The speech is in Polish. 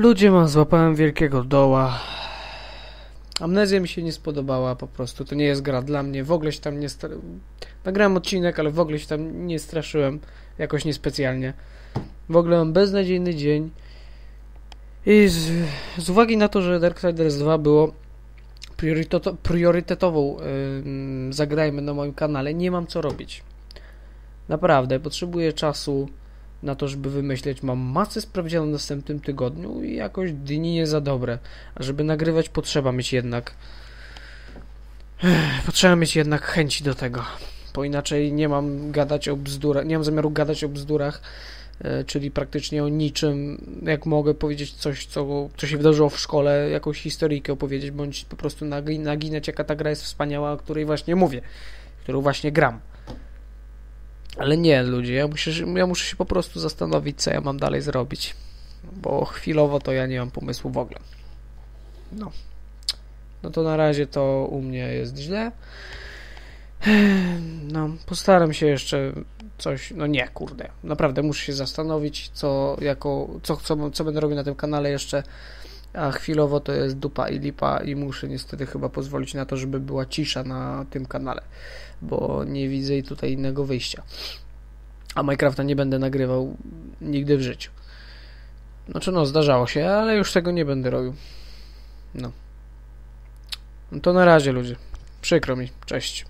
Ludzie, mam, złapałem wielkiego doła. Amnezja mi się nie spodobała po prostu. To nie jest gra dla mnie. W ogóle się tam nie... Stra... Nagrałem odcinek, ale w ogóle się tam nie straszyłem. Jakoś niespecjalnie. W ogóle mam beznadziejny dzień. I z, z uwagi na to, że Darksiders 2 było prioryteto, priorytetową yy, zagrajmy na moim kanale, nie mam co robić. Naprawdę, potrzebuję czasu na to, żeby wymyśleć. Mam masę sprawdzianą w następnym tygodniu i jakoś dni nie za dobre. A żeby nagrywać, potrzeba mieć jednak. Potrzeba mieć jednak chęci do tego. Bo inaczej nie mam gadać o bzdurach. Nie mam zamiaru gadać o bzdurach, e, czyli praktycznie o niczym. Jak mogę powiedzieć coś, co, co się wydarzyło w szkole, jakąś historyjkę opowiedzieć, bądź po prostu nagi- naginać, jaka ta gra jest wspaniała, o której właśnie mówię, którą właśnie gram. Ale nie, ludzie, ja muszę, ja muszę się po prostu zastanowić, co ja mam dalej zrobić. Bo chwilowo to ja nie mam pomysłu w ogóle. No. No to na razie to u mnie jest źle. No, postaram się jeszcze coś. No nie, kurde. Naprawdę muszę się zastanowić, co jako. Co, co, co będę robił na tym kanale jeszcze. A chwilowo to jest dupa i lipa i muszę niestety chyba pozwolić na to, żeby była cisza na tym kanale, bo nie widzę i tutaj innego wyjścia. A Minecrafta nie będę nagrywał nigdy w życiu. Znaczy no, zdarzało się, ale już tego nie będę robił. No. No to na razie ludzie. Przykro mi. Cześć.